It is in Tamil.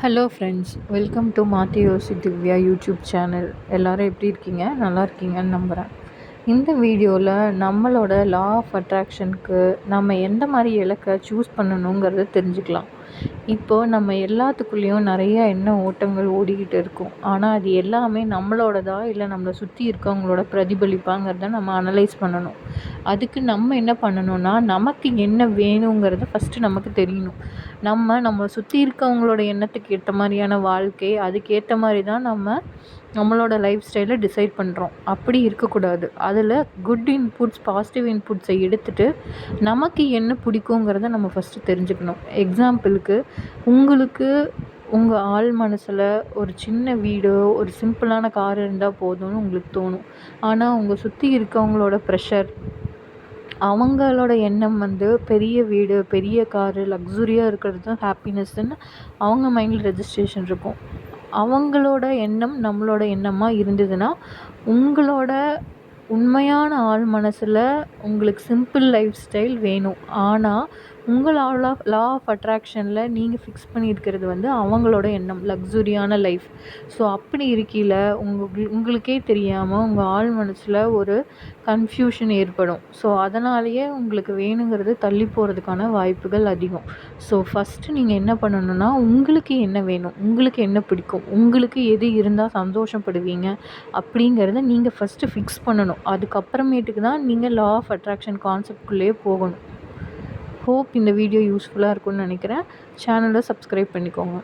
ஹலோ ஃப்ரெண்ட்ஸ் வெல்கம் டு மாத்தி யோசி திவ்யா யூடியூப் சேனல் எல்லோரும் எப்படி இருக்கீங்க? நல்லா இருக்கீங்கன்னு நம்புகிறேன் இந்த வீடியோவில் நம்மளோட லா ஆஃப் அட்ராக்ஷனுக்கு நம்ம எந்த மாதிரி இலக்கை சூஸ் பண்ணணுங்கிறத தெரிஞ்சுக்கலாம். இப்போது நம்ம எல்லாத்துக்குள்ளேயும் நிறைய எண்ண ஓட்டங்கள் ஓடிக்கிட்டு இருக்கும். ஆனால் அது எல்லாமே நம்மளோடதா? இல்லை நம்மளை சுற்றி இருக்கவங்களோட பிரதிபலிப்பாங்கிறத நம்ம அனலைஸ் பண்ணணும். அதுக்கு நம்ம என்ன பண்ணணும்னா நமக்கு என்ன வேணுங்கிறத ஃபஸ்ட்டு நமக்கு தெரியணும். நம்ம நம்ம சுற்றி இருக்கவங்களோட எண்ணத்துக்கு ஏற்ற மாதிரியான வாழ்க்கை அதுக்கேற்ற மாதிரி தான் நம்ம நம்மளோட லைஃப் ஸ்டைலை டிசைட் பண்ணுறோம் அப்படி இருக்கக்கூடாது. அதில் குட் இன்புட்ஸ் பாசிட்டிவ் இன்புட்ஸை எடுத்துகிட்டு நமக்கு என்ன பிடிக்குங்கிறத நம்ம ஃபஸ்ட்டு தெரிஞ்சுக்கணும். எக்ஸாம்பிளுக்கு உங்களுக்கு உங்கள் ஆள் மனசில் ஒரு சின்ன வீடோ ஒரு சிம்பிளான கார் இருந்தால் போதும்னு உங்களுக்கு தோணும். ஆனால் உங்கள் சுற்றி இருக்கவங்களோட ப்ரெஷர் அவங்களோட எண்ணம் வந்து பெரிய வீடு பெரிய காரு லக்ஸுரியாக இருக்கிறது தான் ஹாப்பினஸ்ன்னு அவங்க மைண்டில் ரெஜிஸ்ட்ரேஷன் இருக்கும். அவங்களோட எண்ணம் நம்மளோட எண்ணமாக இருந்ததுன்னா உங்களோட உண்மையான ஆள் மனசில் உங்களுக்கு சிம்பிள் லைஃப் ஸ்டைல் வேணும். ஆனால் உங்கள் லா லா ஆஃப் அட்ராக்ஷனில் நீங்கள் ஃபிக்ஸ் பண்ணியிருக்கிறது வந்து அவங்களோட எண்ணம் லக்ஸுரியான லைஃப் ஸோ அப்படி இருக்கையில் உங்கள் உங்களுக்கே தெரியாமல் உங்கள் ஆள் மனசில் ஒரு கன்ஃப்யூஷன் ஏற்படும். ஸோ அதனாலேயே உங்களுக்கு வேணுங்கிறது தள்ளி போகிறதுக்கான வாய்ப்புகள் அதிகம். ஸோ ஃபஸ்ட்டு நீங்கள் என்ன பண்ணணும்னா உங்களுக்கு என்ன வேணும்? உங்களுக்கு என்ன பிடிக்கும்? உங்களுக்கு எது இருந்தால் சந்தோஷப்படுவீங்க? அப்படிங்கிறத நீங்கள் ஃபஸ்ட்டு ஃபிக்ஸ் பண்ணணும். அதுக்கப்புறமேட்டுக்கு தான் நீங்கள் லா ஆஃப் அட்ராக்ஷன் கான்செப்ட்குள்ளேயே போகணும். ஹோப் இந்த வீடியோ யூஸ்ஃபுல்லாக இருக்கும்னு நினைக்கிறேன். சேனலை சப்ஸ்கிரைப் பண்ணிக்கோங்க.